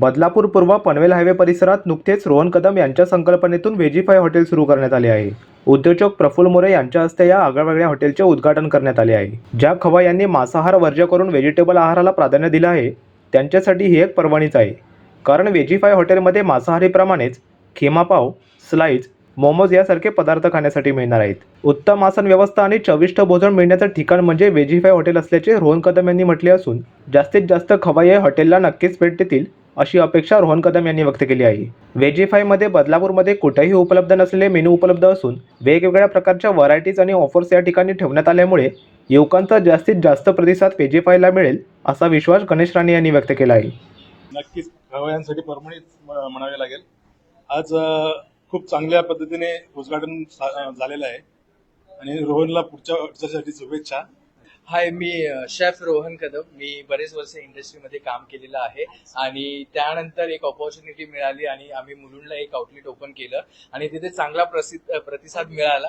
बदलापूर पूर्व पनवेल हायवे परिसरात नुकतेच रोहन कदम यांच्या संकल्पनेतून व्हेजीफाय हॉटेल सुरू करण्यात आले आहे. उद्योजक प्रफुल्ल मोरे यांच्या हस्ते या आगळ्यावेगळ्या हॉटेलचे उद्घाटन करण्यात आले आहे. ज्या खवा यांनी मांसाहार वर्ज्य करून व्हेजिटेबल आहाराला प्राधान्य दिलं आहे त्यांच्यासाठी ही एक पर्वणीच आहे. कारण व्हेजीफाय हॉटेलमध्ये मांसाहारीप्रमाणेच खेमापाव स्लाईज मोमोज यासारखे पदार्थ खाण्यासाठी मिळणार आहेत. उत्तम आसन व्यवस्था आणि चविष्ट भोजन मिळण्याचं ठिकाण म्हणजे वेजीफाय हॉटेल असल्याचे रोहन कदम यांनी म्हटले असून जास्तीत जास्त खवाई हॉटेलला नक्कीच भेट देतील अशी अपेक्षा रोहन कदम यांनी व्यक्त केली आहे. वेजीफायमध्ये बदलापूरमध्ये कुठेही उपलब्ध नसलेले मेनू उपलब्ध असून वेगवेगळ्या प्रकारच्या व्हरायटीज आणि ऑफर्स या ठिकाणी ठेवण्यात आल्यामुळे युवकांचा जास्तीत जास्त प्रतिसाद वेजीफायला मिळेल असा विश्वास गणेश राणे यांनी व्यक्त केला आहे. नक्कीच. खवयांसाठी परमणीच म- म्हणावे लागेल. आज खूप चांगल्या पद्धतीने उद्घाटन सा- झालेलं आहे. आणि रोहनला पुढच्या वाटचालीसाठी शुभेच्छा. हाय मी शेफ रोहन कदम. मी बरेच वर्ष इंडस्ट्रीमध्ये काम केलेलं आहे. आणि त्यानंतर एक ऑपॉर्च्युनिटी मिळाली आणि आम्ही मुलुंडला एक आउटलेट ओपन केलं. आणि तिथे चांगला प्रसिद्ध प्रतिसाद मिळाला.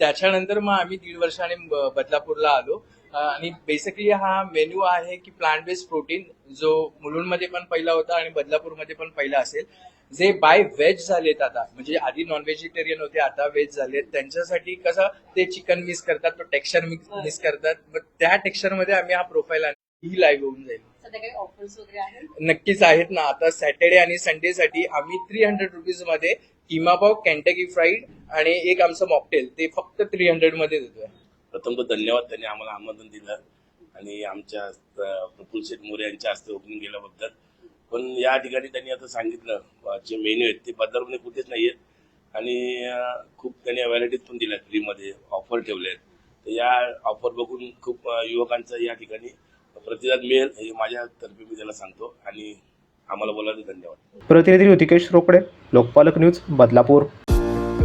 त्याच्यानंतर मग आम्ही दीड वर्षाने बदलापूरला आलो. आणि बेसिकली हा मेन्यू आहे की प्लांट बेस्ड प्रोटीन जो मुलुंडमध्ये पण पहिला होता आणि बदलापूरमध्ये पण पहिला असेल. जे बाय व्हेज झालेत आता म्हणजे आधी नॉन व्हेजिटेरियन होते आता व्हेज झालेत त्यांच्यासाठी कसं ते चिकन मिस करतात तो टेक्स्चर मिस करतात. मग त्या टेक्स्चरमध्ये आम्ही हा प्रोफाईल ही लाईव्ह होऊन जाईल. सध्या काही ऑफर्स वगैरे आहेत? नक्कीच आहेत ना. आता सॅटर्डे आणि संडे साठी आम्ही थ्री हंड्रेड रुपीजमध्ये किमा पाव कॅन्टकी फ्राईड आणि एक आमचं मॉकटेल ते फक्त थ्री हंड्रेडमध्ये देतोय. प्रथम तर धन्यवाद त्यांनी आम्हाला आमंत्रण दिलं आणि आमच्या अं, प्रफुल्ल शेठ मोरे यांच्या हस्ते ओपनिंग केल्याबद्दल. पण या ठिकाणी त्यांनी आता सांगितलं जे मेन्यू आहेत ते पदार्थ कुठेच नाही आहेत आणि खूप त्यांनी व्हॅरायटीज पण दिल्या फ्रीमध्ये ऑफर ठेवले आहेत. तर या ऑफर बघून खूप युवकांचा या ठिकाणी प्रतिसाद मिळेल हे माझ्यातर्फे मी त्याला सांगतो. आणि आम्हाला बोलायचं धन्यवाद. प्रतिनिधी ऋतिकेश रोकडे लोकपालक न्यूज बदलापूर.